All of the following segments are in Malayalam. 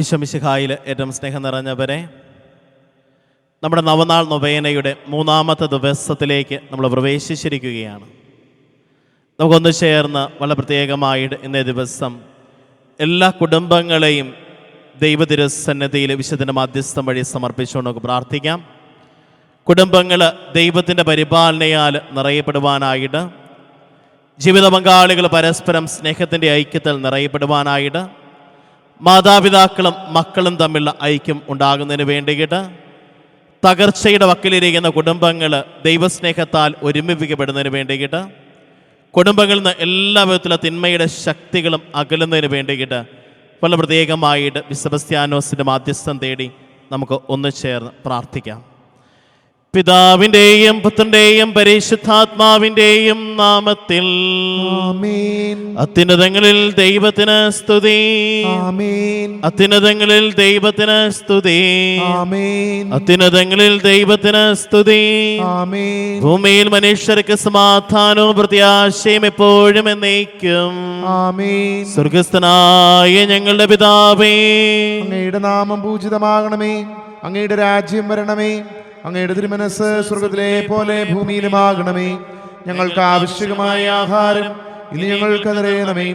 ഈശോമിശിഹായിൽ ഏറ്റവും സ്നേഹം നിറഞ്ഞവരെ നമ്മുടെ നവനാൾ നൊവേനയുടെ മൂന്നാമത്തെ ദിവസത്തിലേക്ക് നമ്മൾ പ്രവേശിച്ചിരിക്കുകയാണ്. നമുക്കൊന്ന് ചേർന്ന് വളരെ പ്രത്യേകമായിട്ട് ഇന്നേ ദിവസം എല്ലാ കുടുംബങ്ങളെയും ദൈവതിരുസന്നതിയിൽ വിശുദ്ധന്റെ മാധ്യസ്ഥം വഴി സമർപ്പിച്ചുകൊണ്ട് നമുക്ക് പ്രാർത്ഥിക്കാം. കുടുംബങ്ങൾ ദൈവത്തിന്റെ പരിപാലനയാൽ നിറയപ്പെടുവാനായിട്ട് ജീവിത പങ്കാളികൾ പരസ്പരം സ്നേഹത്തിന്റെ ഐക്യത്തിൽ നിറയപ്പെടുവാനായിട്ട് മാതാപിതാക്കളും മക്കളും തമ്മിലുള്ള ഐക്യം ഉണ്ടാകുന്നതിന് വേണ്ടിയിട്ട് തകർച്ചയുടെ വക്കിലിരിക്കുന്ന കുടുംബങ്ങൾ ദൈവസ്നേഹത്താൽ ഒരുമിപ്പിക്കപ്പെടുന്നതിന് വേണ്ടിയിട്ട് കുടുംബങ്ങളിൽ നിന്ന് എല്ലാ വിധത്തിലുള്ള തിന്മയുടെ ശക്തികളും അകലുന്നതിന് വേണ്ടിയിട്ട് വളരെ പ്രത്യേകമായിട്ട് വിസബസ്ത്യാനോസിന്റെ മാധ്യസ്ഥം തേടി നമുക്ക് ഒന്ന് ചേർന്ന് പ്രാർത്ഥിക്കാം. പിതാവിന്റെയും പുത്രന്റെയും പരിശുദ്ധാത്മാവിന്റെയും നാമത്തിൽ. അത്യുന്നതങ്ങളിൽ ദൈവത്തിന് സ്തുതി. അത്യുന്നതങ്ങളിൽ ദൈവത്തിന് സ്തുതി. അത്യുന്നതങ്ങളിൽ ദൈവത്തിന് സ്തുതി. ഭൂമിയിൽ മനുഷ്യർക്ക് സമാധാനവും പ്രത്യാശയും എപ്പോഴും എന്നേക്കും. സ്വർഗസ്ഥനായ ഞങ്ങളുടെ പിതാവേ. അങ്ങയുടെ നാമം പൂജിതമാകണമേ. അങ്ങയുടെ രാജ്യം വരണമേ. അങ്ങയുടെ തിരുമനസ് സ്വർഗത്തിലെ പോലെ ഭൂമിയിലുമാകണമേ. ഞങ്ങൾക്ക് ആവശ്യമായ ആഹാരം ഇനി ഞങ്ങൾക്ക് നിറയണമേ.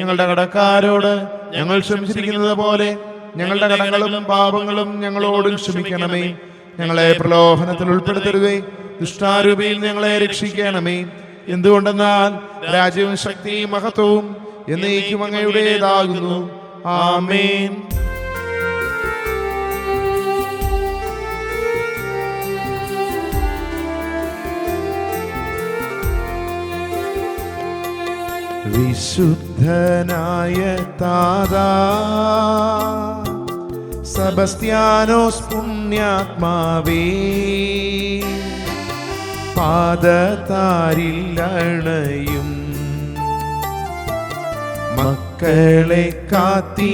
ഞങ്ങളുടെ കടക്കാരോട് ഞങ്ങൾ ക്ഷമിച്ചിരിക്കുന്നത് പോലെ ഞങ്ങളുടെ കടങ്ങളും പാപങ്ങളും ഞങ്ങളോടും ക്ഷമിക്കണമേ. ഞങ്ങളെ പ്രലോഭനത്തിൽ ഉൾപ്പെടുത്തരുതേ. ദുഷ്ടാരൂപിയിൽ ഞങ്ങളെ രക്ഷിക്കണമേ. എന്തുകൊണ്ടെന്നാൽ രാജ്യവും ശക്തിയും മഹത്വവും എന്നേക്കും അങ്ങയുടേതാകുന്നു. ആമേൻ. വിശുദ്ധനായ താതാ. സബസ്ത്യാനോസ് പുണ്യാത്മാവേ. പാദതാരില്ലണയും മക്കളെ കാത്തിടണേ.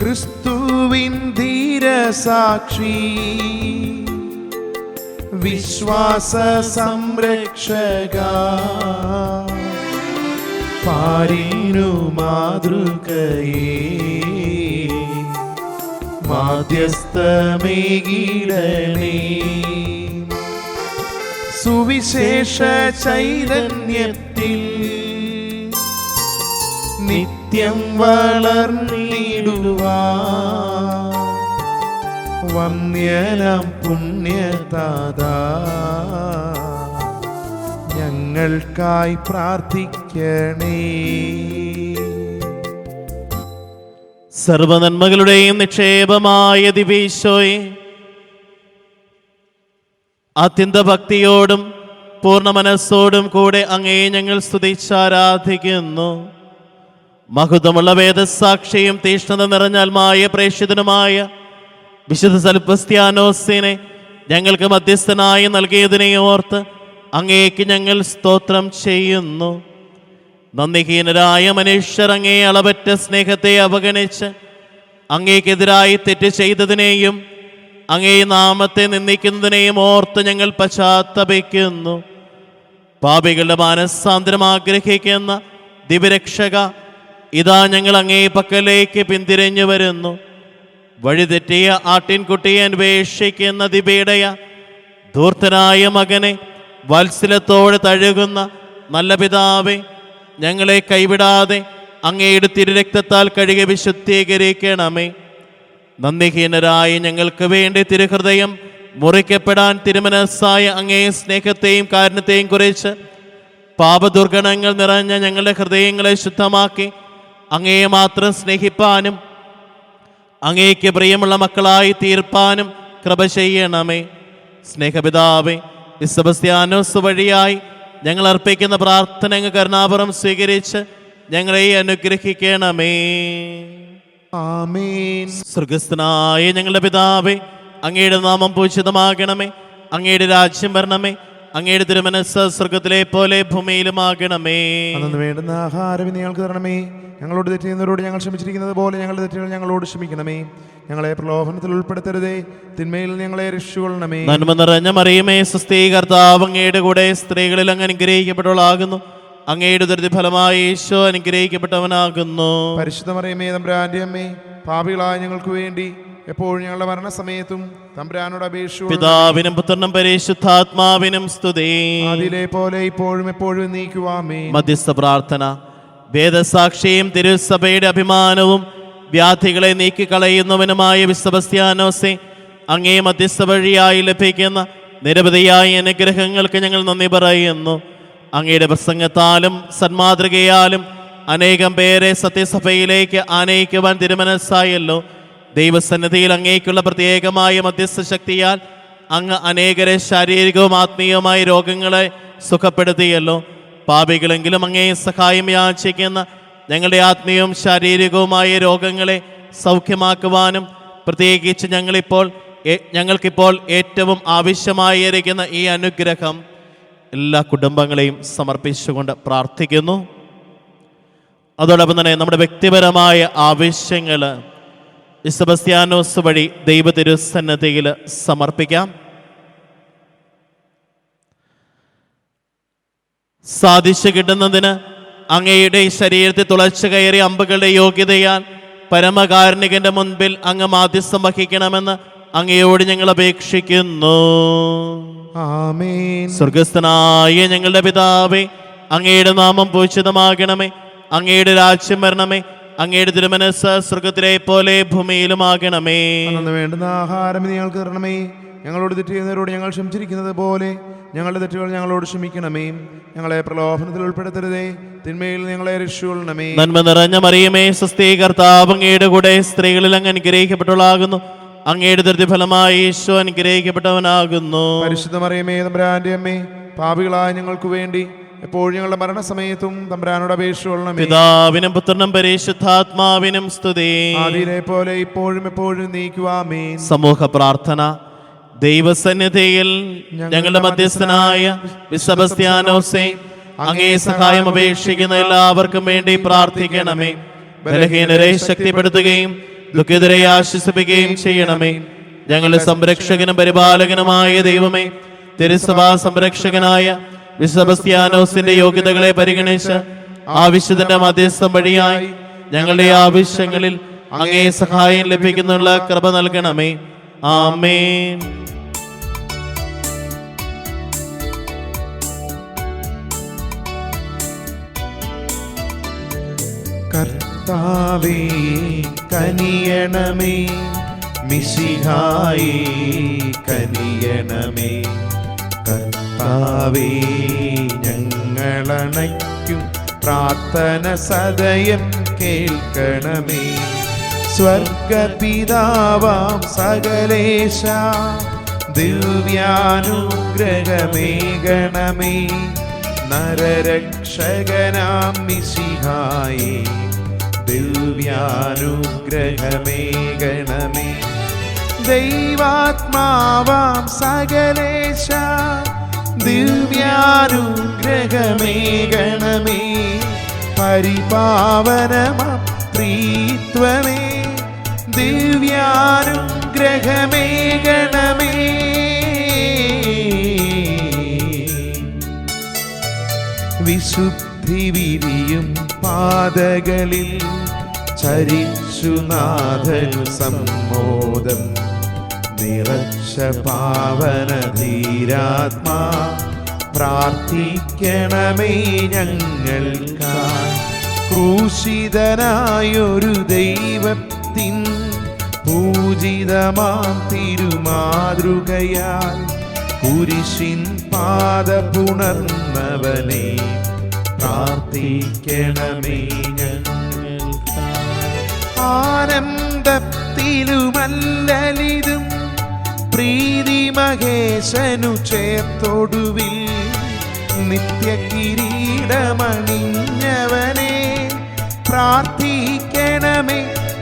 ക്രിസ്തുവിൻ ധീരസാക്ഷി. വിശ്വാസ സംരക്ഷക. പാരിനു മാതൃകയേ. മാധ്യസ്ഥമേകിടണേ സുവിശേഷ ചൈതന്യത്തിൽ നിത്യം വളർന്നിടുവാ വന്യനം പുണ്യതാതാ ഞങ്ങൾക്കായി പ്രാർത്ഥിക്കണേ. സർവനന്മകളുടെയും നിക്ഷേപമായ ദിവീശോയെ അത്യന്ത ഭക്തിയോടും പൂർണ മനസ്സോടും കൂടെ അങ്ങേ ഞങ്ങൾ സ്തുതിച്ചാരാധിക്കുന്നു. മഹുതമുള്ള വേദസാക്ഷിയും തീഷ്ണത നിറഞ്ഞാൽമായ പ്രേക്ഷിതനുമായ വിശുദ്ധ സൽപ്പസ്ത്യാനോസിനെ ഞങ്ങൾക്ക് മധ്യസ്ഥനായി നൽകിയതിനെ ഓർത്ത് അങ്ങേക്ക് ഞങ്ങൾ സ്തോത്രം ചെയ്യുന്നു. നന്ദിഹീനരായ മനുഷ്യർ അങ്ങേ അളവറ്റ സ്നേഹത്തെ അവഗണിച്ച് അങ്ങേക്കെതിരായി തെറ്റ് ചെയ്തതിനെയും അങ്ങേ നാമത്തെ നിന്ദിക്കുന്നതിനെയും ഓർത്ത് ഞങ്ങൾ പശ്ചാത്തപിക്കുന്നു. പാപികളുടെ മാനസാന്തരം ആഗ്രഹിക്കുന്ന ദിവരക്ഷക ഇതാ ഞങ്ങൾ അങ്ങേ പക്കലേക്ക് പിന്തിരിഞ്ഞു വരുന്നു. വഴിതെറ്റിയ ആട്ടിൻകുട്ടിയെ അന്വേഷിക്കുന്ന ദിപീടയ ധൂർത്തനായ മകനെ വത്സലത്തോടെ തഴുകുന്ന നല്ല പിതാവെ ഞങ്ങളെ കൈവിടാതെ അങ്ങയുടെ തിരുരക്തത്താൽ കഴുകി വിശുദ്ധീകരിക്കണമേ. നന്ദിഹീനരായ ഞങ്ങൾക്ക് വേണ്ടി തിരുഹൃദയം മുറിക്കപ്പെടാൻ തിരുമനസ്സായ അങ്ങേ സ്നേഹത്തെയും കാരണത്തെയും കുറിച്ച് പാപദുർഗണങ്ങൾ നിറഞ്ഞ ഞങ്ങളുടെ ഹൃദയങ്ങളെ ശുദ്ധമാക്കി അങ്ങയെ മാത്രം സ്നേഹിപ്പാനും അങ്ങേക്ക് പ്രിയമുള്ള മക്കളായി തീർപ്പാനും കൃപ ചെയ്യണമേ. സ്നേഹപിതാവേ വിസബസ്ത്യാനോസ് വഴിയായി ഞങ്ങൾ അർപ്പിക്കുന്ന പ്രാർത്ഥന കരുണാപുരം സ്വീകരിച്ച് ഞങ്ങളെ അനുഗ്രഹിക്കണമേ. ആമേൻ. സ്വർഗസ്ഥനായ ഞങ്ങളുടെ പിതാവേ അങ്ങയുടെ നാമം പൂജിതമാകണമേ. അങ്ങയുടെ രാജ്യം വരണമേ. അങ്ങയുടെ തിരുമനസ് സ്വർഗത്തിലെ പോലെ ഭൂമിയിലും ആകണമേ അന്നു വേണ്ടുന്ന ആഹാരം ഞങ്ങൾക്ക് തരണമേ. ഞങ്ങളോട് തെറ്റ് ചെയ്യുന്നവരോട് ഞങ്ങൾ ക്ഷമിച്ചിരിക്കുന്നത് പോലെ ഞങ്ങളുടെ തെറ്റുകൾ ഞങ്ങളോട് ക്ഷമിക്കണമേ. ഞങ്ങളെ പ്രലോഭനത്തിൽ ഉൾപ്പെടുത്തരുതേ. തിന്മയിൽ ഞങ്ങളെ രക്ഷിക്കൊള്ളണമേ നന്മ നിറഞ്ഞ മറിയമേ സുസ്ഥീ കർത്താവ് അങ്ങയുടെ കൂടെ സ്ത്രീകളിൽ അങ്ങ് അനുഗ്രഹിക്കപ്പെട്ടവളാകുന്നു. അങ്ങയുടെ ദുരിത ഫലമായി ഈശോ അനുഗ്രഹിക്കപ്പെട്ടവനാകുന്നു. പരിശുദ്ധമറിയമേ തമ്പുരാന്റെ അമ്മേ പാപികളായ ഞങ്ങൾക്ക് വേണ്ടി എപ്പോഴും ഞങ്ങളുടെ മരണസമയത്തും തമ്പുരാനോട് അപേക്ഷ പിതാവിനും പുത്രനും പരിശുദ്ധാത്മാവിനും സ്തുതി. അതിലെ പോലെ ഇപ്പോഴും എപ്പോഴും നീക്കുവാമേ. മധ്യസ്ഥ പ്രാർത്ഥന. വേദസാക്ഷിയും തിരുസഭയുടെ അഭിമാനവും വ്യാധികളെ നീക്കിക്കളയുന്നവനുമായ വിശ്വസ്യാനോസെ അങ്ങേ മധ്യസ്ഥ വഴിയായി ലഭിക്കുന്ന നിരവധിയായ അനുഗ്രഹങ്ങൾക്ക് ഞങ്ങൾ നന്ദി പറയുന്നു. അങ്ങയുടെ പ്രസംഗത്താലും സന്മാതൃകയാലും അനേകം പേരെ സത്യസഭയിലേക്ക് ആനയിക്കുവാൻ തിരുമനസ്സായല്ലോ. ദൈവസന്നിധിയിൽ അങ്ങേക്കുള്ള പ്രത്യേകമായ മധ്യസ്ഥ ശക്തിയാൽ അങ്ങ് അനേകരെ ശാരീരികവും ആത്മീയവുമായ രോഗങ്ങളെ സുഖപ്പെടുത്തിയല്ലോ. പാപികളെങ്കിലും അങ്ങേ സഹായം യാചിക്കുന്ന ഞങ്ങളുടെ ആത്മീയവും ശാരീരികവുമായ രോഗങ്ങളെ സൗഖ്യമാക്കുവാനും പ്രത്യേകിച്ച് ഞങ്ങളിപ്പോൾ ഞങ്ങൾക്കിപ്പോൾ ഏറ്റവും ആവശ്യമായിരിക്കുന്ന ഈ അനുഗ്രഹം എല്ലാ കുടുംബങ്ങളെയും സമർപ്പിച്ചുകൊണ്ട് പ്രാർത്ഥിക്കുന്നു. അതോടൊപ്പം തന്നെ നമ്മുടെ വ്യക്തിപരമായ ആവശ്യങ്ങൾ ഇസബസ്ത്യാനോസ് വഴി ദൈവ തിരുസന്നതിയിൽ സമർപ്പിക്കാം. സാധിച്ചു കിട്ടുന്നതിന് അങ്ങയുടെ ഈ ശരീരത്തിൽ തുളച്ചു കയറി അമ്പുകളുടെ യോഗ്യതയാൽ പരമകാരുണികന്റെ മുൻപിൽ അങ്ങ് മാധ്യസ്ഥം വഹിക്കണമെന്ന് അങ്ങയോട് ഞങ്ങൾ അപേക്ഷിക്കുന്നു. സ്വർഗസ്ഥനായ ഞങ്ങളുടെ പിതാവേ അങ്ങയുടെ നാമം പൂജിതമാകണമേ അങ്ങയുടെ രാജ്യം വരണമേ അങ്ങയുടെ തിരുമനസ് സ്വർഗത്തിലെ പോലെ ഭൂമിയിലുമാകണമേ. ആകണമേ വേണ്ടുന്ന ആഹാരം ഞങ്ങൾക്ക് തരണമേ. ഞങ്ങളോട് തെറ്റ് ചെയ്യുന്നവരോട് ഞങ്ങൾ ക്ഷമിച്ചിരിക്കുന്നത് പോലെ ഞങ്ങളുടെ തെറ്റുകൾ ഞങ്ങളോട് ക്ഷമിക്കണമേ. ഞങ്ങളെ പ്രലോഭനത്തിൽ ഉൾപ്പെടുത്തരുതേ. തിന്മയിൽ ഞങ്ങളെ രക്ഷിക്കൊള്ളണമേ. നന്മ നിറഞ്ഞ മറിയമേ സ്വസ്തി കർത്താവ് അങ്ങയുടെ കൂടെ സ്ത്രീകളിൽ അങ്ങ് അനുഗ്രഹിക്കപ്പെട്ടവളാകുന്നു. അങ്ങയുടെ ദൃതിഫലമായി ഈശോ അനുഗ്രഹിക്കപ്പെട്ടവനാകുന്നു. പരിശുദ്ധമറിയമേ തമ്പുരാന്റെ അമ്മേ പാപികളായ ഞങ്ങൾക്ക് വേണ്ടി എപ്പോഴും ഞങ്ങളുടെ മരണസമയത്തും തമ്പുരാനോട് അപേക്ഷ കൊള്ളണമേ. പിതാവിനും പുത്രനും പരിശുദ്ധാത്മാവിനും സ്തുതി. ആദിയിലെ പോലെ ഇപ്പോഴും എപ്പോഴും നീക്കുവാമേ സമൂഹ പ്രാർത്ഥന ദൈവസന്നിധിയിൽ ഞങ്ങളുടെ മധ്യസ്ഥനായ വിസബസ്ത്യാനോസെ അങ്ങേ സഹായം അപേക്ഷിക്കുന്ന എല്ലാവർക്കും വേണ്ടി പ്രാർത്ഥിക്കണമേ. ബലഹീനരെ ശക്തിപ്പെടുത്തുകയും ദുഃഖിതരെ ആശ്വസിപ്പിക്കുകയും ചെയ്യണമേ. ഞങ്ങളുടെ സംരക്ഷകനും പരിപാലകനുമായ ദൈവമേ തിരുസഭാ സംരക്ഷകനായ വിസബസ്ത്യാനോസിന്റെ യോഗ്യതകളെ പരിഗണിച്ച് ആവശ്യത്തിന്റെ മധ്യസ്ഥം വഴിയായി ഞങ്ങളുടെ ആവശ്യങ്ങളിൽ അങ്ങേ സഹായം ലഭിക്കുന്നുള്ള കൃപ നൽകണമേ. ആമേൻ. കർത്താവേ കനിയണമേ മിശിഹായി കനിയണമേ. കർത്താവേ ഞങ്ങളണയ്ക്കും പ്രാർത്ഥന സദയം കേൾക്കണമേ. സ്വർഗപിതാവാം സകലേശ ദിവ്യാനുഗ്രഹമേകണമേ നരരക്ഷകനാം മിശിഹായി ദിവ്യാനുഗ്രഹമേകണമേ ദൈവാത്മാവാം സകലേശ ദിവ്യാനുഗ്രഹമേകണമേ. പരിപാവനമ പ്രീത്വമേ. ദിവ്യാനുഗ്രഹമേകണമേ. വിശുദ്ധി വിരിയും പാതകളിൽ ചരിച്ചുനാഥനു സമ്മോദം. നിറച്ച പാവന ധീരാത്മാ പ്രാർത്ഥിക്കണമേ ഞങ്ങൾക്കായി ക്രൂശിതനായൊരു ദൈവത്തിൻ പൂജിതമാം തിരുമാതൃകയാൽ കുരിശിൻ പാത പുണർന്നവനെ പ്രാർത്ഥിക്കണമേ ഞങ്ങൾക്കായി ആനന്ദത്തിലുമല്ലലിതും പ്രീതി മഹേശനു ചേർത്തൊടുവിൽ നിത്യ കിരീടമണിഞ്ഞവനെ പ്രാർത്ഥിക്കണമേ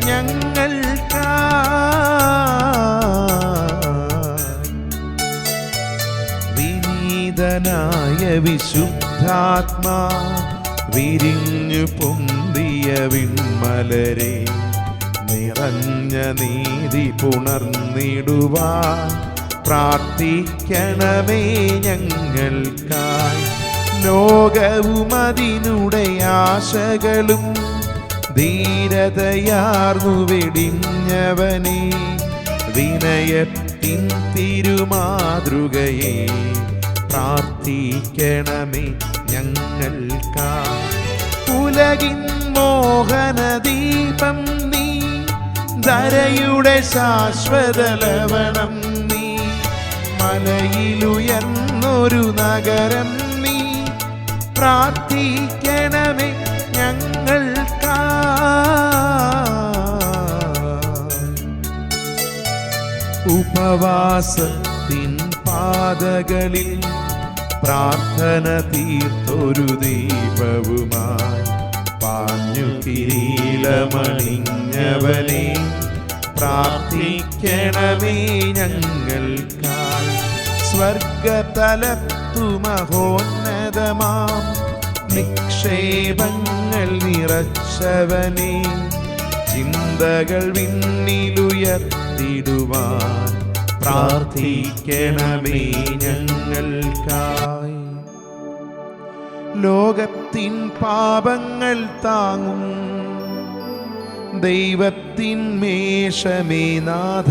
ഞങ്ങൾക്കായി വിനീതനായ വിശുദ്ധാത്മാ വിരിഞ്ഞു പൊന്തിയ വിൺമലരെ നിറഞ്ഞ നീതി പുണർന്നിടുവാ. പ്രാർത്ഥിക്കണമേ ഞങ്ങൾക്കായി. ലോക ലോകവും അതിനുടെ ആശകളും ധീരതയാർന്നു വെടിഞ്ഞവനെ. വിനയത്തിൻ തിരുമാതൃകയെ പ്രാർത്ഥിക്കണമേ ഞങ്ങൾക്കായി. ഉലകിൻ മോഹനദീപം ധരയുടെ ശാശ്വത ലവണം നീ. മലയിലുയർന്നൊരു നഗരം നീ. പ്രാർത്ഥിക്കണമേ ഞങ്ങൾക്കാ ഉപവാസത്തിൻ പാതകളിൽ പ്രാർത്ഥന തീർത്തൊരു ദീപവുമായി പാഞ്ഞു കിരീലമണിഞ്ഞവനെ പ്രാർത്ഥിക്കണമേ ഞങ്ങൾക്കായി. സ്വർഗതലത്തു മഹോന്നതമാം നിക്ഷേപങ്ങൾ നിറച്ചവനെ ചിന്തകൾ വിണ്ണിലുയർത്തിടുവാൻ പ്രാർത്ഥിക്കണമേ ഞങ്ങൾക്കായി. ലോകത്തിൻ പാപങ്ങൾ താങ്ങും ദൈവത്തിൻ മേഷമേ നാഥ.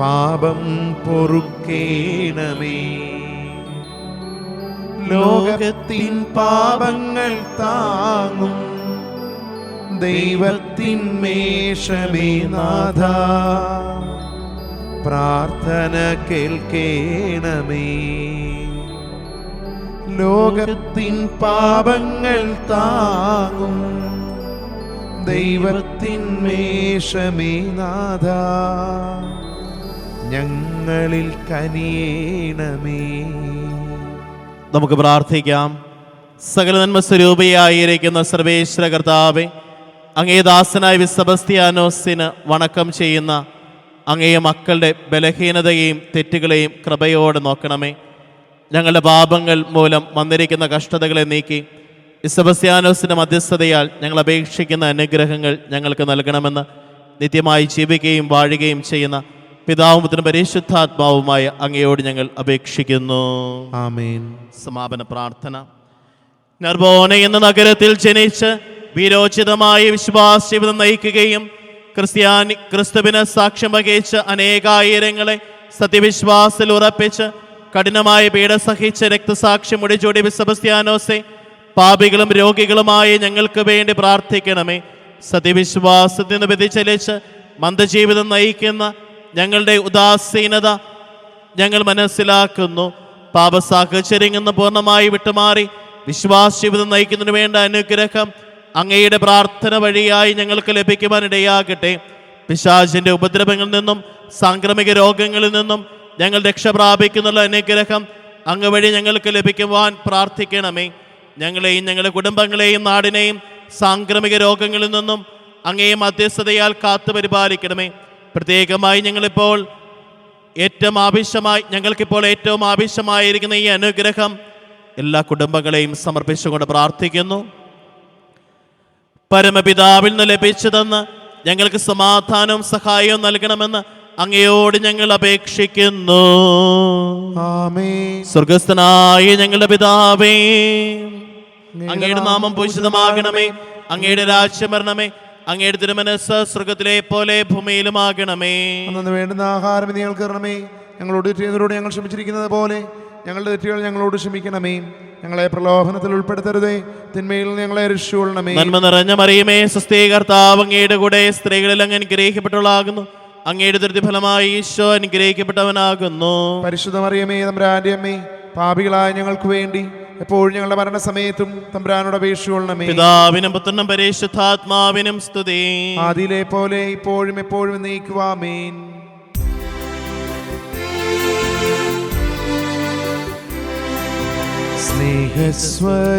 പാപം പൊറുക്കേണമേ. ലോകത്തിൻ പാപങ്ങൾ താങ്ങും ദൈവത്തിൻ മേഷമേ നാഥ. പ്രാർത്ഥന കേൾക്കേണമേ. ലോകത്തിൻ പാപങ്ങൾ താങ്ങും ദൈവത്തിൻ മേഷമേ നാഥ. ഞങ്ങളിൽ കനിയേണമേ. നമുക്ക് പ്രാർത്ഥിക്കാം. സകല നന്മ സ്വരൂപിയായിരിക്കുന്ന സർവേശ്വര കർത്താവെ അങ്ങേ ദാസനായ വിസബസ്തിയാനോസിന് വണക്കം ചെയ്യുന്ന അങ്ങേ മക്കളുടെ ബലഹീനതയെയും തെറ്റുകളെയും കൃപയോടെ നോക്കണമേ. ഞങ്ങളുടെ പാപങ്ങൾ മൂലം വന്നിരിക്കുന്ന കഷ്ടതകളെ നീക്കി ഇസബസ്യാനോസിന്റെ മധ്യസ്ഥതയാൽ ഞങ്ങൾ അപേക്ഷിക്കുന്ന അനുഗ്രഹങ്ങൾ ഞങ്ങൾക്ക് നൽകണമെന്ന് നിത്യമായി ജീവിക്കുകയും വാഴുകയും ചെയ്യുന്ന പിതാവും പുത്രനും പരിശുദ്ധാത്മാവുമായ അങ്ങയോട് ഞങ്ങൾ അപേക്ഷിക്കുന്നു. ആമേൻ. സമാപന പ്രാർത്ഥന. നർബോന എന്ന നഗരത്തിൽ ജനിച്ച് വീരോചിതമായ വിശ്വാസജീവിതം നയിക്കുകയും ക്രിസ്ത്യാനി ക്രിസ്തുവിന് സാക്ഷ്യം വഹിച്ച് അനേകായിരങ്ങളെ സത്യവിശ്വാസത്തിൽ ഉറപ്പിച്ച് കഠിനമായ പീഡ സഹിച്ച് രക്തസാക്ഷ്യം മുടിചൂടി വിസബസ്ത്യാനോസെ പാപികളും രോഗികളുമായി ഞങ്ങൾക്ക് വേണ്ടി പ്രാർത്ഥിക്കണമേ. സത്യവിശ്വാസത്തിൽ നിന്ന് വ്യതിചലിച്ച് മന്ദജീവിതം നയിക്കുന്ന ഞങ്ങളുടെ ഉദാസീനത ഞങ്ങൾ മനസ്സിലാക്കുന്നു. പാപസാഹചര്യം നിന്ന് പൂർണമായി വിട്ടുമാറി വിശ്വാസ ജീവിതം നയിക്കുന്നതിന് വേണ്ട അനുഗ്രഹം അങ്ങയുടെ പ്രാർത്ഥന വഴിയായി ഞങ്ങൾക്ക് ലഭിക്കുവാനിടയാകട്ടെ പിശാചിന്റെ ഉപദ്രവങ്ങളിൽ നിന്നും സാംക്രമിക രോഗങ്ങളിൽ നിന്നും ഞങ്ങൾ രക്ഷ പ്രാപിക്കുന്നുള്ള അനുഗ്രഹം അങ്ങ് വഴി ഞങ്ങൾക്ക് ലഭിക്കുവാൻ പ്രാർത്ഥിക്കണമേ. ഞങ്ങളെയും ഞങ്ങളുടെ കുടുംബങ്ങളെയും നാടിനെയും സാംക്രമിക രോഗങ്ങളിൽ നിന്നും അങ്ങേ മധ്യസ്ഥതയാൽ കാത്തു പരിപാലിക്കണമേ. പ്രത്യേകമായി ഞങ്ങളിപ്പോൾ ഏറ്റവും ആവശ്യമായി ഞങ്ങൾക്കിപ്പോൾ ഏറ്റവും ആവശ്യമായിരിക്കുന്ന ഈ അനുഗ്രഹം എല്ലാ കുടുംബങ്ങളെയും സമർപ്പിച്ചുകൊണ്ട് പ്രാർത്ഥിക്കുന്നു. പരമപിതാവിൽ നിന്ന് ലഭിച്ചതെന്ന് ഞങ്ങൾക്ക് സമാധാനവും സഹായവും നൽകണമെന്ന് അങ്ങയോട് ഞങ്ങൾ അപേക്ഷിക്കുന്നു. സ്വർഗസ്ഥനായ ഞങ്ങളുടെ പിതാവേ അങ്ങയുടെ നാമം പൂഷിതമാകണമേ അങ്ങയുടെ രാജ്യം വരണമേ അങ്ങയുടെ തിരുമനസ് സ്വർഗത്തിലെ പോലെ ഭൂമിയിലുമാകണമേ. അന്നു വേണ്ടുന്ന ആഹാരം ഞങ്ങൾക്ക് തരണമേ ഞങ്ങളോട് ചെയ്യുന്നവരോട് ഞങ്ങൾ ക്ഷമിച്ചിരിക്കുന്നത് പോലെ ഞങ്ങളുടെ തെറ്റുകൾ ഞങ്ങളോട് ക്ഷമിക്കണമേ. ഞങ്ങളെ പ്രലോഭനത്തിൽ ഉൾപ്പെടുത്തരുതേ. തിന്മയിൽ ഞങ്ങളെ രക്ഷിക്കൊള്ളണമേ നന്മ നിറഞ്ഞ മറിയമേ സ്വസ്ഥീകർത്താവങ്ങയുടെ അങ്ങയുടെ കൂടെ സ്ത്രീകളിൽ അങ്ങ് അനുഗ്രഹിക്കപ്പെട്ടവളാകുന്നു. അങ്ങയുടെ ദൃതിഫലമായി ഈശോ അനുഗ്രഹിക്കപ്പെട്ടവനാകുന്നു. പരിശുദ്ധ മറിയമേ തമ്പുരാന്റെ അമ്മേ പാപികളായ ഞങ്ങൾക്ക് വേണ്ടി എപ്പോഴും ഞങ്ങളുടെ മരണസമയത്തും തമ്പുരാനോട് അപേക്ഷിക്കൊള്ളണമേ പിതാവിനും പുത്രനും പരിശുദ്ധാത്മാവിനും സ്തുതി. അതിലെ പോലെ ഇപ്പോഴും എപ്പോഴും നീക്കുവാമേൻ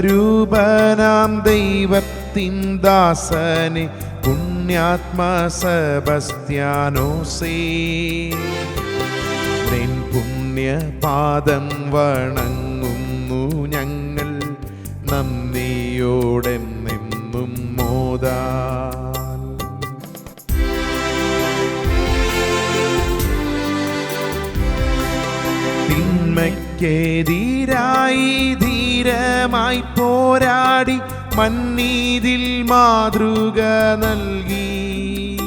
സ്നേഹസ്വരൂപനാം ദൈവത്തിൻ ദാസനെ പുണ്യാത്മ സെബസ്ത്യാനോസേ. നിൻ പുണ്യപാദം വണങ്ങുന്നു ഞങ്ങൾ നന്ദിയോടെ നിന്നും മോദാൽ തിന്മയ്ക്കെതിരായി ധീരമായി പോരാടി മന്നീതിൽ മാതൃക നൽകി.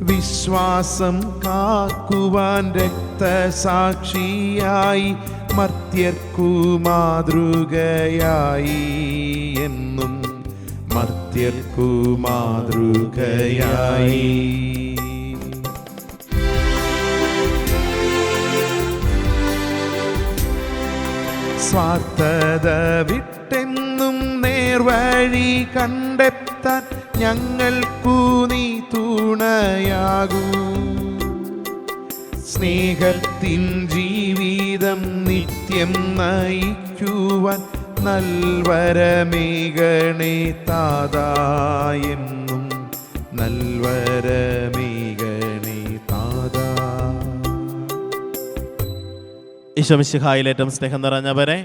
വിശ്വാസം കാക്കുവാൻ രക്തസാക്ഷിയായി മർത്യർക്കു മാതൃകയായി എന്നും മർത്യർക്കു മാതൃകയായി. സ്വാർത്ഥത വിട്ടെന്നും നേർവഴി കണ്ടെത്താൻ ഞങ്ങൾക്കു നീ തൂണയാകൂ. സ്നേഹത്തിൻ ജീവിതം നിത്യം നയിക്കുവാൻ നൽവരമേകണേ താതായെന്നും നൽവരമേകണേ ഈശോമിശിഹായിൽ ഏറ്റവും സ്നേഹം നിറഞ്ഞവരെ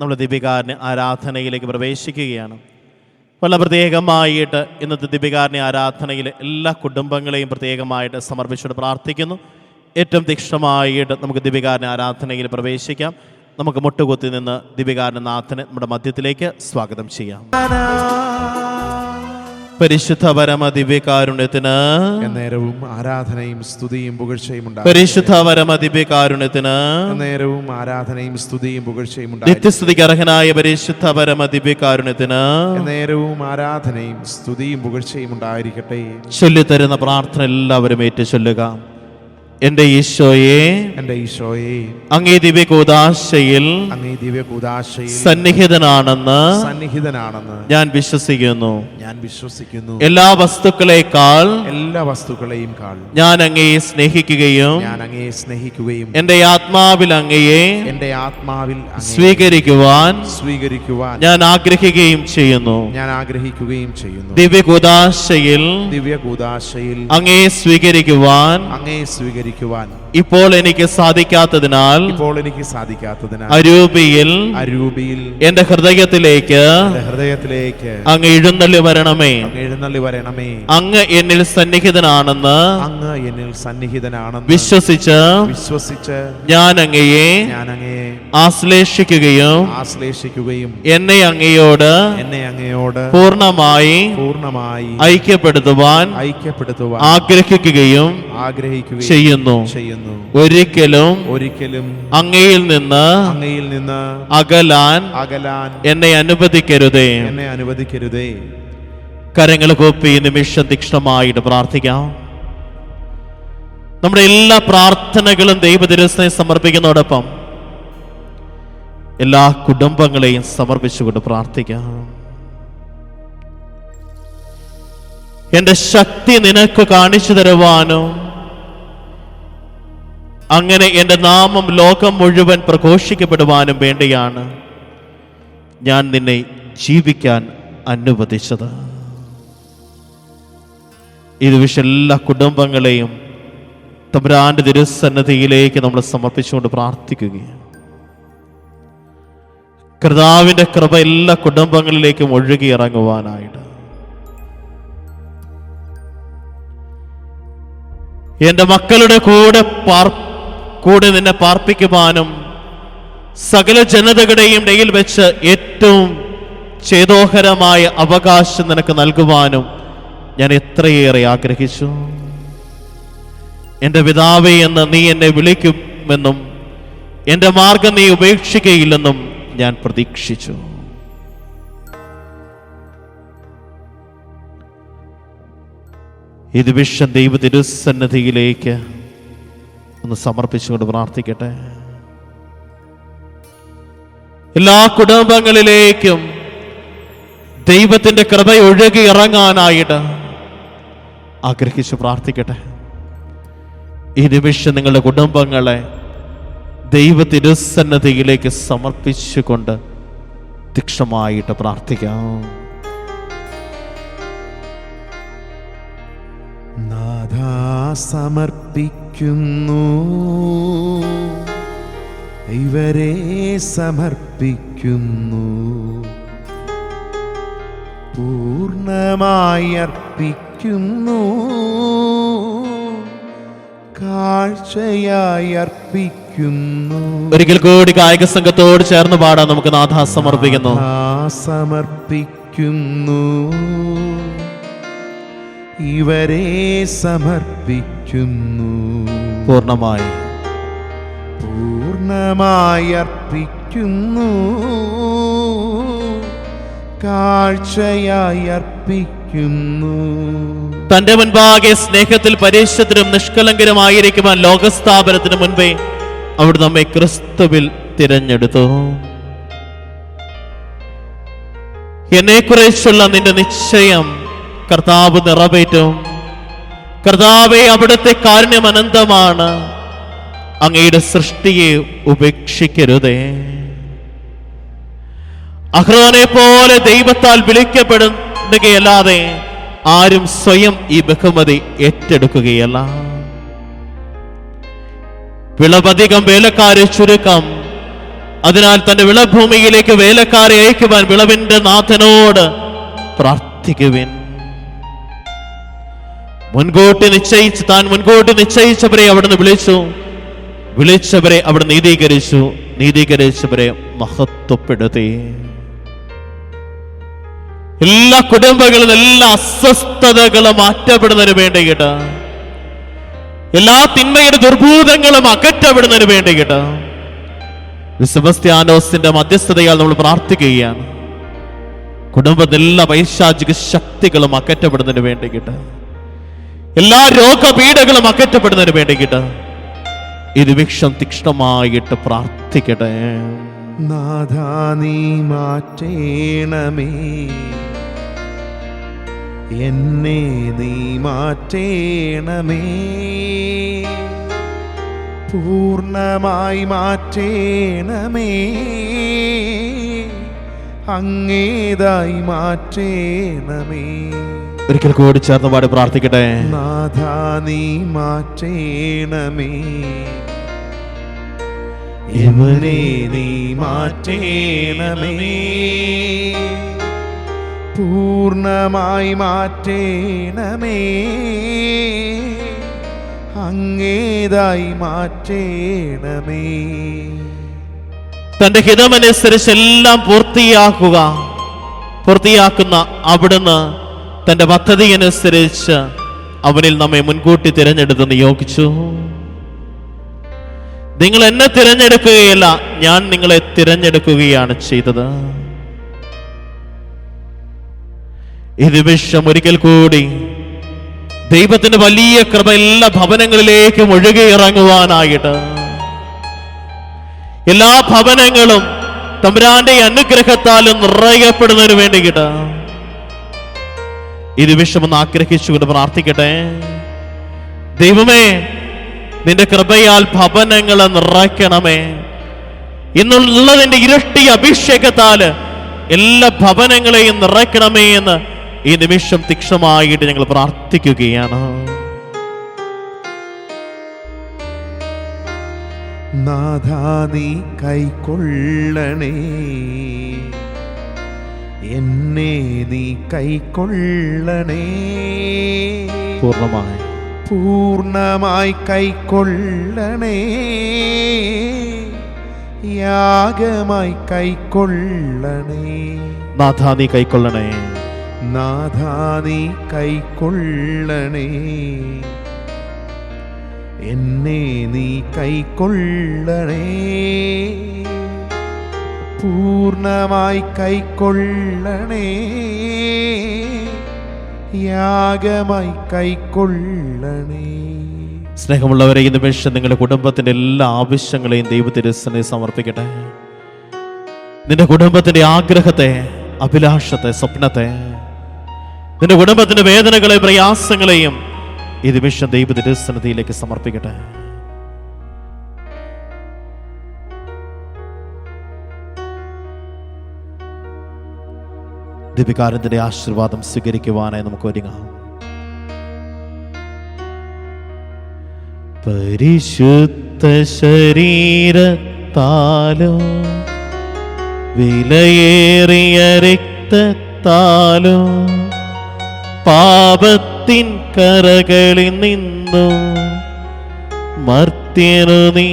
നമ്മൾ ദീപികാരന് ആരാധനയിലേക്ക് പ്രവേശിക്കുകയാണ്. വളരെ പ്രത്യേകമായിട്ട് ഇന്നത്തെ ദീപികാരനെ ആരാധനയിൽ എല്ലാ കുടുംബങ്ങളെയും പ്രത്യേകമായിട്ട് സമർപ്പിച്ചുകൊണ്ട് പ്രാർത്ഥിക്കുന്നു. ഏറ്റവും തീക്ഷണമായിട്ട് നമുക്ക് ദീപികാരനെ ആരാധനയിൽ പ്രവേശിക്കാം. നമുക്ക് മുട്ടുകുത്തി നിന്ന് ദീപികാരൻ നാഥനെ നമ്മുടെ മധ്യത്തിലേക്ക് സ്വാഗതം ചെയ്യാം. പരിശുദ്ധ പരമ ദിവ്യകാരുണ്യത്തിന് നേരവും ആരാധനയും സ്തുതിയും പുകഴ്ചയും ഉണ്ടായി പരിശുദ്ധ പരമ ദിവ്യകാരുണ്യത്തിന് നേരവും ആരാധനയും സ്തുതിയും പുകഴ്ചയും നിത്യസ്തുതിക്ക് അർഹനായ പരിശുദ്ധ പരമ ദിവ്യകാരുണ്യത്തിന് നേരവും ആരാധനയും സ്തുതിയും പുകഴ്ചയും ഉണ്ടായിരിക്കട്ടെ. ചൊല്ലിത്തരുന്ന പ്രാർത്ഥന എല്ലാവരും ഏറ്റു ചൊല്ലുക. എന്റെ ഈശോയെ എന്റെ ഈശോയെ അങ്ങേ ദിവ്യകൂദാശയിൽ അങ്ങേ ദിവ്യകൂദാശയിൽ സന്നിഹിതനാണെന്ന് സന്നിഹിതനാണെന്ന് ഞാൻ വിശ്വസിക്കുന്നു. ഞാൻ വിശ്വസിക്കുന്നു. എല്ലാ വസ്തുക്കളെക്കാൾ എല്ലാ വസ്തുക്കളെയും കാൾ ഞാൻ അങ്ങയെ സ്നേഹിക്കുകയും ഞാൻ അങ്ങയെ സ്നേഹിക്കുകയും എന്റെ ആത്മാവിൽ അങ്ങയെ എന്റെ ആത്മാവിൽ സ്വീകരിക്കുവാൻ സ്വീകരിക്കുവാൻ ഞാൻ ആഗ്രഹിക്കുകയും ചെയ്യുന്നു. ഞാൻ ആഗ്രഹിക്കുകയും ചെയ്യുന്നു. ദിവ്യകൂദാശയിൽ ദിവ്യകൂദാശയിൽ അങ്ങയെ സ്വീകരിക്കുവാൻ അങ്ങയെ സ്വീകരിക്കുവാൻ ഇപ്പോൾ എനിക്ക് സാധിക്കാത്തതിനാൽ ഇപ്പോൾ എനിക്ക് സാധിക്കാത്തതിനാൽ അരൂപിയിൽ അരൂപിയിൽ എന്റെ ഹൃദയത്തിലേക്ക് ഹൃദയത്തിലേക്ക് അങ്ങ് എഴുന്നള്ളി വരണമേ. എഴുന്നള്ളി വരണമേ. അങ്ങ് എന്നിൽ സന്നിഹിതനാണെന്ന് അങ്ങ് എന്നിൽ സന്നിഹിതനാണെന്ന് വിശ്വസിച്ച് വിശ്വസിച്ച് ഞാൻ അങ്ങയെ ഞാൻ അങ്ങയെ ആശ്ലേഷിക്കുകയും ആശ്ലേഷിക്കുകയും എന്നെ അങ്ങയോട് എന്നെ അങ്ങയോട് പൂർണമായി പൂർണമായി ഐക്യപ്പെടുത്തുവാൻ ഐക്യപ്പെടുത്തുവാൻ ആഗ്രഹിക്കുകയും ആഗ്രഹിക്കുകയും ചെയ്യുന്നു. ചെയ്യുന്നു. ഒരിക്കലും ഒരിക്കലും അങ്ങയിൽ നിന്ന് അങ്ങയിൽ നിന്ന് അകലാൻ അകലാൻ എന്നെ അനുവദിക്കരുതേ. എന്നെ അനുവദിക്കരുതേ. കരങ്ങൾ കോപ്പി നിമിഷം തീക്ഷണമായിട്ട് പ്രാർത്ഥിക്കാം. നമ്മുടെ എല്ലാ പ്രാർത്ഥനകളും ദൈവദിരസ്ഥനെ സമർപ്പിക്കുന്നതോടൊപ്പം എല്ലാ കുടുംബങ്ങളെയും സമർപ്പിച്ചുകൊണ്ട് പ്രാർത്ഥിക്കാം. എന്റെ ശക്തി നിനക്ക് കാണിച്ചു തരുവാനും അങ്ങനെ എന്റെ നാമം ലോകം മുഴുവൻ പ്രഘോഷിക്കപ്പെടുവാനും വേണ്ടിയാണ് ഞാൻ നിന്നെ ജീവിക്കാൻ അനുവദിച്ചത്. ഇത് വിഷ എല്ലാ കുടുംബങ്ങളെയും തമ്പുരാന്റെ തിരുസന്നതിയിലേക്ക് നമ്മൾ സമർപ്പിച്ചുകൊണ്ട് പ്രാർത്ഥിക്കുകയാണ്. കർത്താവിന്റെ കൃപ എല്ലാ കുടുംബങ്ങളിലേക്കും ഒഴുകി ഇറങ്ങുവാനായിട്ട്. എന്റെ മക്കളുടെ കൂടെ പാർ കൂടെ നിന്നെ പാർപ്പിക്കുവാനും സകല ജനതകളുടെയും ഇടയിൽ വെച്ച് ഏറ്റവും ചേതോഹരമായ അവകാശം നിനക്ക് നൽകുവാനും ഞാൻ എത്രയേറെ ആഗ്രഹിച്ചു. എന്റെ പിതാവേ എന്ന് നീ എന്നെ വിളിക്കുമെന്നും എന്റെ മാർഗം നീ ഉപേക്ഷിക്കുകയില്ലെന്നും ഞാൻ പ്രതീക്ഷിച്ചു. ഇത് വിഷം ദൈവ തിരുസന്നധിയിലേക്ക് ഒന്ന് സമർപ്പിച്ചുകൊണ്ട് പ്രാർത്ഥിക്കട്ടെ. എല്ലാ കുടുംബങ്ങളിലേക്കും ദൈവത്തിന്റെ കൃപ ഒഴുകി ഇറങ്ങാനായിട്ട് ആഗ്രഹിച്ച് പ്രാർത്ഥിക്കട്ടെ. ഈ നിമിഷം നിങ്ങളുടെ കുടുംബങ്ങളെ ദൈവ തിരുസന്നതിയിലേക്ക് സമർപ്പിച്ചുകൊണ്ട് തീക്ഷമായിട്ട് പ്രാർത്ഥിക്കാം. സമർപ്പിക്കുന്നു. ഇവരെ സമർപ്പിക്കുന്നു. പൂർണമായി അർപ്പിക്കുന്നു. കാഴ്ചയായി അർപ്പിക്കുന്നു. ഒരിക്കൽ കൂടി കായിക സംഘത്തോട് ചേർന്ന് പാടാൻ നമുക്ക് നാഥ സമർപ്പിക്കുന്നു. സമർപ്പിക്കുന്നു. ഇവരെ സമർപ്പിക്കുന്നു. പൂർണമായി. പൂർണമായി അർപ്പിക്കുന്നു. കാഴ്ചയായി അർപ്പിക്കുന്നു. തന്റെ മുൻപാകെ സ്നേഹത്തിൽ പരീക്ഷത്തിനും നിഷ്കളങ്കരമായിരിക്കുവാൻ ലോകസ്ഥാപനത്തിന് മുൻപേ അവിടെ നമ്മെ ക്രിസ്തുവിൽ തിരഞ്ഞെടുത്തു. എന്നെക്കുറിച്ചുള്ള നിന്റെ നിശ്ചയം കർത്താവ് നിറവേറ്റും. കർത്താവെ അവിടുത്തെ കാരുണ്യം അനന്തമാണ്. അങ്ങയുടെ സൃഷ്ടിയെ ഉപേക്ഷിക്കരുതേ. അഹ്റോനെ പോലെ ദൈവത്താൽ വിളിക്കപ്പെടുകയല്ലാതെ ആരും സ്വയം ഈ ബഹുമതി ഏറ്റെടുക്കുകയല്ല. വിളവധികം വേലക്കാരെ ചുരുക്കം. അതിനാൽ തന്റെ വിളഭൂമിയിലേക്ക് വേലക്കാരെ അയക്കുവാൻ വിളവിന്റെ നാഥനോട് പ്രാർത്ഥിക്കുവിൻ. മുൻകൂട്ടി നിശ്ചയിച്ച് താൻ മുൻകൂട്ടി നിശ്ചയിച്ചവരെ അവിടുന്ന് വിളിച്ചു. വിളിച്ചവരെ അവിടെ നീതീകരിച്ചു. നീതീകരിച്ചവരെ മഹത്വപ്പെടുത്തി. എല്ലാ കുടുംബങ്ങളും എല്ലാ അസ്വസ്ഥതകളും മാറ്റപ്പെടുന്നതിന് വേണ്ടിയിട്ട് എല്ലാ തിന്മയുടെ ദുർഭൂതങ്ങളും അകറ്റപ്പെടുന്നതിന് വേണ്ടിയിട്ട് സെബസ്ത്യാനോസിന്റെ മധ്യസ്ഥതയാൽ നമ്മൾ പ്രാർത്ഥിക്കുകയാണ്. കുടുംബത്തിലെല്ലാ പൈശാചിക ശക്തികളും അകറ്റപ്പെടുന്നതിന് വേണ്ടിയിട്ട്. എല്ലാ രോഗപീഠകളും അകറ്റപ്പെടുന്നതിന് വേണ്ടിയിട്ട് ഇത് വിക്ഷം തീക്ഷ്ണമായിട്ട് പ്രാർത്ഥിക്കട്ടെ. മാറ്റേണമേ. എന്നെ നീ മാറ്റേണമേ. പൂർണമായി മാറ്റേണമേ. അങ്ങേതായി മാറ്റേണമേ. ഒരിക്കൽ കൂടി ചേർന്ന് പാടി പ്രാർത്ഥിക്കട്ടെ. നാഥാ നീ മാറ്റേണമേ. നീ മാറ്റേണമേ. പൂർണമായി മാറ്റേണമേ. അങ്ങേതായി മാറ്റേണമേ. തന്റെ ഹിതമനുസരിച്ച് എല്ലാം പൂർത്തിയാക്കുക പൂർത്തിയാക്കുന്ന അവിടുന്ന് തന്റെ പദ്ധതി അനുസരിച്ച് അവനിൽ നമ്മെ മുൻകൂട്ടി തിരഞ്ഞെടുത്ത് നിയോഗിച്ചു. നിങ്ങൾ എന്നെ തിരഞ്ഞെടുക്കുകയല്ല ഞാൻ നിങ്ങളെ തിരഞ്ഞെടുക്കുകയാണ് ചെയ്തത്. ഈ നിമിഷം ഒരിക്കൽ കൂടി ദൈവത്തിന്റെ വലിയ കൃപ എല്ലാ ഭവനങ്ങളിലേക്കും ഒഴുകി ഇറങ്ങുവാനായിട്ട് എല്ലാ ഭവനങ്ങളും തമ്പുരാന്റെ അനുഗ്രഹത്താലും നിറയപ്പെടുന്നതിന് വേണ്ടിയിട്ട് ഈ നിമിഷം ഒന്ന് ആഗ്രഹിച്ചുകൊണ്ട് പ്രാർത്ഥിക്കട്ടെ. ദൈവമേ നിന്റെ കൃപയാൽ ഭവനങ്ങളെ നിറയ്ക്കണമേ. എന്നുള്ളതിന്റെ ഇരട്ടി അഭിഷേകത്താൽ എല്ലാ ഭവനങ്ങളെയും നിറയ്ക്കണമേ എന്ന് ഈ നിമിഷം തീക്ഷണമായിട്ട് ഞങ്ങൾ പ്രാർത്ഥിക്കുകയാണ്. നാഥാ നീ കൈക്കൊള്ളണേ. എന്നെ നീ കൈക്കൊള്ളണേ പൂർണമായി പൂർണമായി കൈക്കൊള്ളണേ യാഗമായി കൈക്കൊള്ളണേ നാഥാ നീ കൈക്കൊള്ളണേ നാഥാ നീ കൈക്കൊള്ളണേ എന്നെ നീ കൈക്കൊള്ളണേ പൂർണമായി കൈക്കൊള്ളണേ. യാഗമായി കൈക്കൊള്ളണേ. സ്നേഹമുള്ളവരെ ഈ നിമിഷം നിങ്ങളുടെ കുടുംബത്തിന്റെ എല്ലാ ആവശ്യങ്ങളെയും ദൈവത്തിരസനെ സമർപ്പിക്കട്ടെ. നിന്റെ കുടുംബത്തിന്റെ ആഗ്രഹത്തെ അഭിലാഷത്തെ സ്വപ്നത്തെ നിന്റെ കുടുംബത്തിന്റെ വേദനകളെ പ്രയാസങ്ങളെയും ഈ നിമിഷം ദൈവത്തിരസനതയിലേക്ക് സമർപ്പിക്കട്ടെ. ദീപികാരന്റെ ആശീർവാദം സ്വീകരിക്കുവാനായി നമുക്ക് ഒരുങ്ങാം. പരിശുദ്ധ ശരീരത്താലോ വിലയേറിയ രക്തത്താലോ പാപത്തിൻ കരകളിൽ നിന്നു മർത്യനു നീ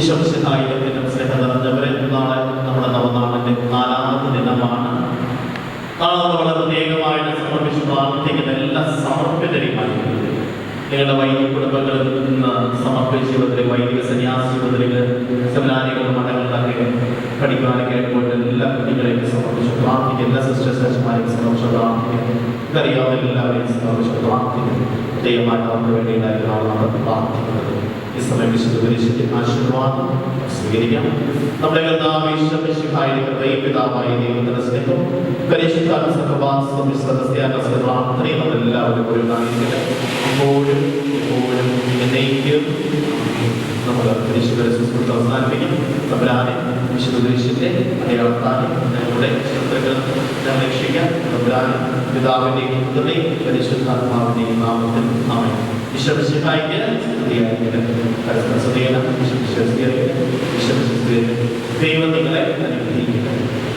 ഈശ്വരസിഹായിലും സ്നേഹ നിറഞ്ഞവരെ നാളെ നമ്മുടെ നവനാളിന്റെ നാലാമത്തെ ദിനമാണ് നാളെ നമ്മൾ പ്രത്യേകമായിട്ട് സമർപ്പിച്ച് പ്രാർത്ഥിക്കുന്ന എല്ലാ സമർപ്പിതരുമായി നിങ്ങളുടെ വൈദിക കുടുംബങ്ങളിൽ നിന്ന് സമർപ്പിച്ച വൈദിക സന്യാസ ജീവിതത്തിൽ സെമിനാരികൾ മഠങ്ങളിലൊക്കെ പഠിക്കാനൊക്കെ പോയിട്ട് എല്ലാ കുട്ടികളെയും സമർപ്പിച്ച് പ്രാർത്ഥിക്കുക എല്ലാ സിസ്റ്റേഴ്സ് അച്ഛന്മാരെയും സമർപ്പിച്ച് പ്രാർത്ഥിക്കുക ഇതറിയാവുന്ന എല്ലാവരെയും സമർപ്പിച്ച് പ്രാർത്ഥിക്കുക ദൈവമായിട്ട് അവർക്ക് വേണ്ടിയിട്ടായിരിക്കും നമ്മൾ പ്രാർത്ഥിക്കുന്നത് സമയം വിശുദ്ധ പരിശുദ്ധ ആശീർവാദം സ്വീകരിക്കാം. നമ്മുടെ കർത്താവിശ്വഹായുടെ കൃപയും പിതാവായ ദൈവത്തിന്റെ സ്നേഹം പരിശുദ്ധാത്മ സഹവാസം വിശ്വസ്യാന്റെ പ്രാർത്ഥനയും നമ്മളെല്ലാവരും ഒരു നായിക ഇപ്പോഴും ഇപ്പോഴും എന്നേക്കും നമ്മൾ പരിശുദ്ധ സുഹൃത്ത് അവസാനിപ്പിക്കും. തമ്പുരാനെ വിശുദ്ധ ദേശത്തെ അടയാളത്താനെ ഞങ്ങളുടെ ശത്രുക്കൾ ഞങ്ങളെ രക്ഷിക്കാൻ തമ്പുരാനെ പിതാവിന്റെയും പുത്രനെയും പരിശുദ്ധാത്മാവിന്റെയും നാമത്തിൽ ആമേൻ. വിശ്വസിക്കായിക്ക് പരസ്പര സ്തുതിക്കണം വിശ്വസിക്കുക വിശ്വസിക്കുക ദൈവം നിങ്ങളെ അനുഗ്രഹിക്കട്ടെ